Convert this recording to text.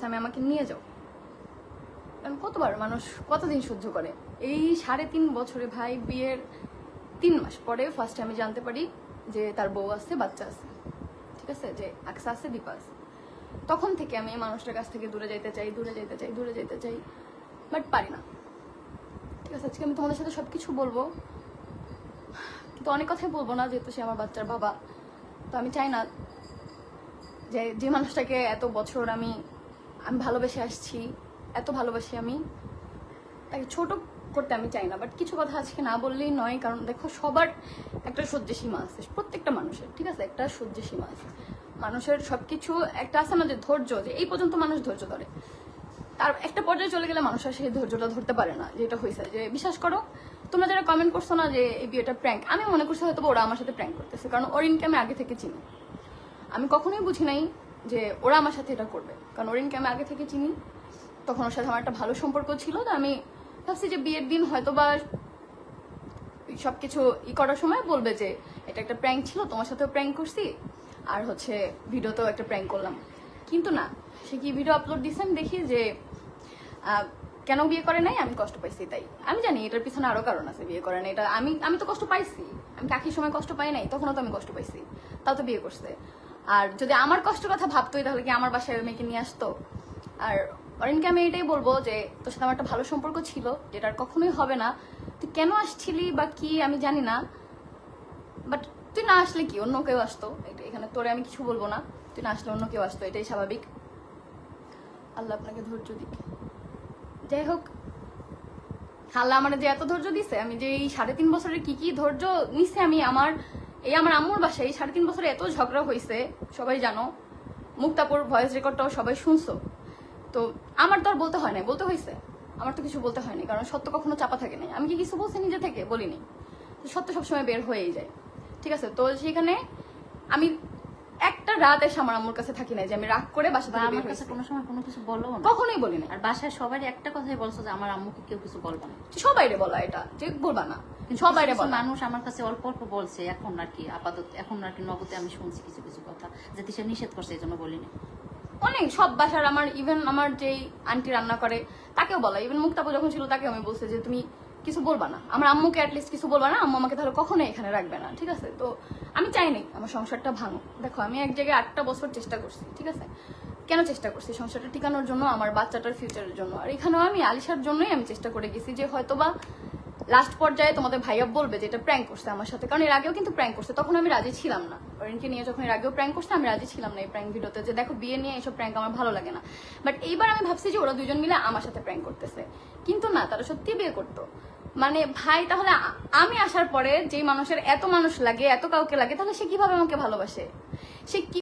স্বামী আমাকে নিয়ে যাও। কারণ কতবার মানুষ কতদিন সহ্য করে? এই সাড়ে তিন বছরে ভাই বিয়ের তিন মাস পরে ফার্স্ট আমি জানতে পারি যে তার বউ আছে, বাচ্চা আছে। ঠিক আছে? যে আকসা আছে, দীপা আছে। তখন থেকে আমি এই মানুষটার কাছ থেকে দূরে যেতে চাই, দূরে যেতে চাই, দূরে যেতে চাই। বাট পারি না। ঠিক আছে? আজকে আমি তোমাদের সাথে সব কিছু বলব। কিন্তু অনেক কথাই বলব না, যেহেতু সে আমার বাচ্চার বাবা। তো আমি চাই না যে যে মানুষটাকে এত বছর আমি আমি ভালোবেসে আসছি, এত ভালোবাসি আমি। তাকে ছোট করতে আমি চাই না বাট কিছু কথা আজকে না বললেই নয়, কারণ দেখো সবার একটা সহ্য সীমা আছে, প্রত্যেকটা মানুষের, ঠিক আছে? একটা সহ্য সীমা আছে। মানুষের সব কিছু একটা আছে না যে ধৈর্য, যে এই পর্যন্ত মানুষ ধৈর্য ধরে। তার একটা পর্যায়ে চলে গেলে মানুষ আর সেই ধৈর্যটা ধরতে পারে না, যেটা হয়েছে যে বিশ্বাস করো, তোমরা যারা কমেন্ট করছ না যে এই বিয়েটা প্র্যাঙ্ক আমি মনে করছি হয়তো ওরা আমার সাথে প্র্যাঙ্ক করতেছে, কারণ ওরিনকে আমি আগে থেকে চিনি। আমি কখনোই বুঝি নাই যে ওরা আমার সাথে এটা করবে। কারণ ওরিনকে আমি আগে থেকে চিনি। তখন ওর সাথে আমার একটা ভালো সম্পর্ক ছিল। তো আমি ভাবছি যে বিয়ের দিন হয়তো বা সবকিছু ই করার সময় বলবে যে, এটা একটা প্র্যাঙ্ক ছিল, তোমার সাথেও প্র্যাঙ্ক করছি। আর হচ্ছে ভিডিওতেও একটা প্র্যাঙ্ক করলাম। কিন্তু না, সে কি ভিডিও আপলোড দিয়েছে আমি দেখি যে কেন বিয়ে করে নাই? আমি কষ্ট পাইছি তাই। আমি জানি এটার পিছনে আরও কারণ আছে, বিয়ে করে নাই। এটা আমি আমি তো কষ্ট পাইছি। আমি কাকির সময় কষ্ট পাই নাই, তখনও তো আমি কষ্ট পাইছি। তাও তো বিয়ে করছে। আর যদি আমার কষ্টের কথা ভাবতোই, তাহলে কি আমার বাসায় ওই মেয়েকে নিয়ে আসতো? আর অরিনকে আমি এটাই বলব যে, তোর সাথে আমার একটা ভালো সম্পর্ক ছিল, যেটা আর কখনোই হবে না। তুই কেন আসছিলি বা কি আমি জানি না। বাট তুই না আসলে কি? অন্য কেউ আসতো। এখানে তোরে আমি কিছু বলব না। তুই না আসলে অন্য কেউ আসতো, এটাই স্বাভাবিক। আল্লাহ আপনাকে ধৈর্য দিক। যাই হোক, আল্লাহ আমার যে এত ধৈর্য দিছে, আমি যে এই সাড়ে তিন বছরের কি কি ধৈর্য নিছে আমি আমার এই আমার আম্মুর বাসায় এই সাড়ে তিন বছরে এত ঝগড়া হয়েছে সবাই জানো। মুক্তাপুর ভয়েস রেকর্ডটাও সবাই শুনছো। তো আমার তো আর বলতে হয় না বলতে হয়েছে। আমার তো কিছু বলতে হয়নি কারণ সত্য কখনো চাপা থাকে না আমি কি কিছু বলছি নিজে থেকে? বলিনি। তো সত্য সবসময় বের হয়েই যায়। ঠিক আছে তো সেখানে আমি একটা রাত এসে আমার আম্মুর কাছে থাকি না যে আমি রাগ করে বাসা থেকে আমার কাছে কোনো সময় কোনো কিছু বলো না। কখনোই বলি না আর বাসায় সবারই একটা কথাই বলছো যে আমার আম্মুকে কেউ কিছু বলব না। সবাইরে বলা এটা যে বলবা না। বলা। মানুষ আমার কাছে অল্প অল্প বলছে এখন আর কি আপাতত এখন আর কি নগদে আমি শুনছি কিছু কিছু কথা যে তিশা নিষেধ করছে এই জন্য বলিনি। অনেক সব বাসার আমার ইভেন আমার যেই আন্টি রান্না করে তাকেও বলা। ইভেন মুক্তাপু যখন ছিল তাকে আমি বলছি যে তুমি কিছু বলবা না। আমার আম্মুকে অ্যাটলিস্ট কিছু বলবা না। আম্মু আমাকে তাহলে কখনোই এখানে রাখবে না। ঠিক আছে? তো আমি চাইনি আমার সংসারটা ভাঙো দেখো আমি এক জায়গায় আটটা বছর চেষ্টা করছি ঠিক আছে? কেন চেষ্টা করছি? সংসারটা টিকানোর জন্য আমার বাচ্চাটার ফিউচারের জন্য। আর এখানেও আমি আলিশার জন্যই আমি চেষ্টা করে গেছি যে হয়তোবা লাস্ট পর্যায়ে তোমাদের ভাইয়া বলবে যে এটা প্র্যাঙ্ক করছে আমার সাথে। কারণ এর আগেও কিন্তু প্র্যাঙ্ক করছে, তখন আমি রাজি ছিলাম না। অরিনকে নিয়ে যখন এর আগেও প্র্যাঙ্ক করছে, আমি রাজি ছিলাম না এই প্র্যাঙ্ক ভিডিওতে যে দেখো বিয়ে নিয়ে এইসব প্র্যাঙ্ক আমার ভালো লাগে না। বাট এইবার আমি ভাবছি যে ওরা দুজন মিলে আমার সাথে প্র্যাঙ্ক করতেছে। কিন্তু না, তারা সত্যি বিয়ে করতো। মানে ভাই, তাহলে আমি আসার পরে যেই মানুষের এত মানুষ লাগে, এত কাউকে লাগে, তাহলে সে কীভাবে আমাকে ভালোবাসে? সে কি